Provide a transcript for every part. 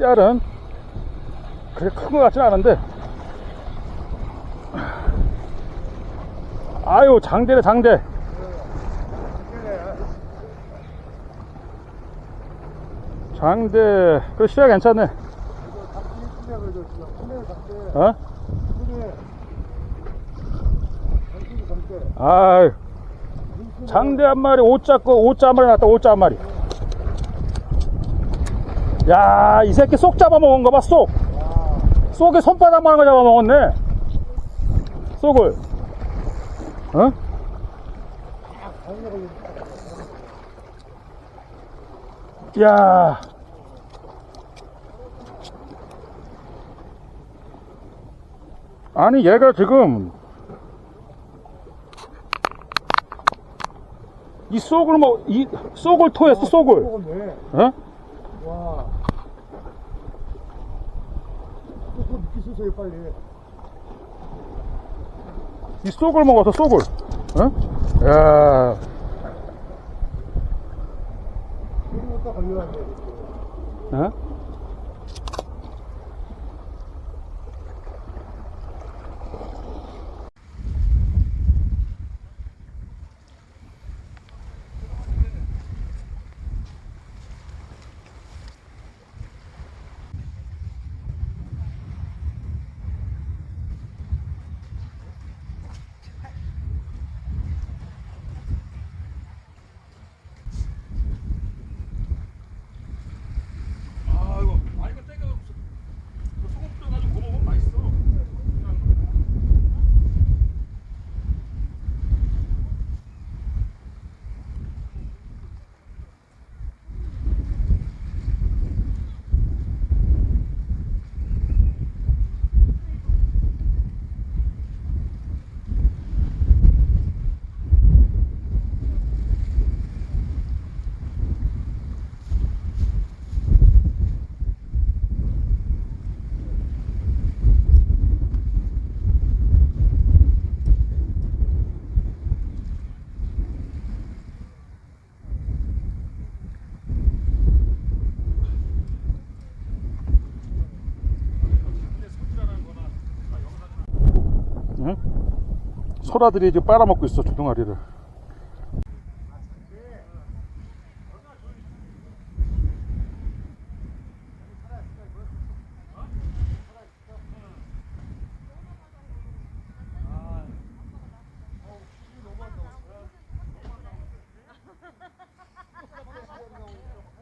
씨알은 그렇게 큰 것 같진 않은데 아유 장대네 장대 장대 그 시야 괜찮네 어? 아유 장대 한 마리 오자 거 오자 한 마리 났다 오자 한 마리 야, 이 새끼 쏙 잡아먹은 거 봐, 쏙. 쏙에 손바닥만한 거 잡아먹었네. 쏙을. 어? 야. 아니, 얘가 지금 이 쏙을 뭐, 이 쏙을 토했어, 쏙을. 먹었네. 어? 와. 그거 늦게 쓰세요, 빨리. 이 쏙을 먹어서 쏙을. 어? 야. 이거 딱 걸려놨네, 이렇게. 어? 소라들이 지금 빨아먹고 있어 주둥아리를.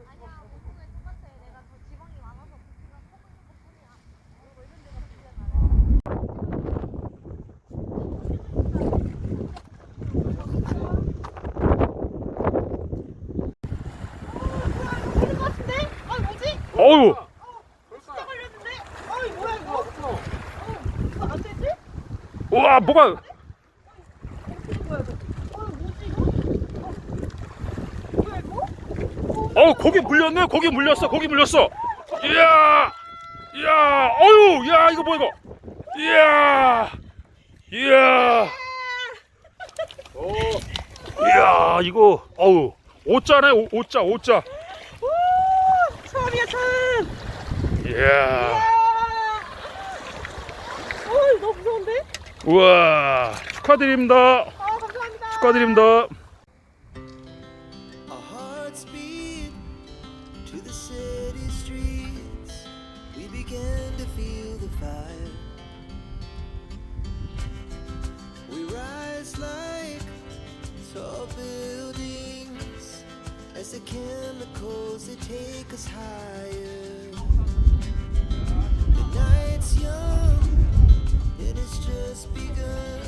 아니야, 고등에 똑같아. 내가 더 지방이 많아서 고기가 커보는 것 뿐이야. 그리고 이런 데가 문제가 것 같은데? 아, 뭐지? 어우, 진짜 걸렸는데? 어이, 뭐야, 이거? 어? 우와 뭐가? 어, 고기 물렸네. 고기 물렸어. 고기 물렸어. 이야, 이야, 어유, 야 이거 뭐 이거? 이야, 이야, 이야 이거, 어우, 오자네, 오, 오자, 오자. 이야, 어 너무 무서운데? 우와, 축하드립니다. 아 감사합니다. 축하드립니다. Our hearts beat to the city streets. We began to feel the fire. We rise like tall buildings as the chemicals they take us higher. Night's young, it has just begun.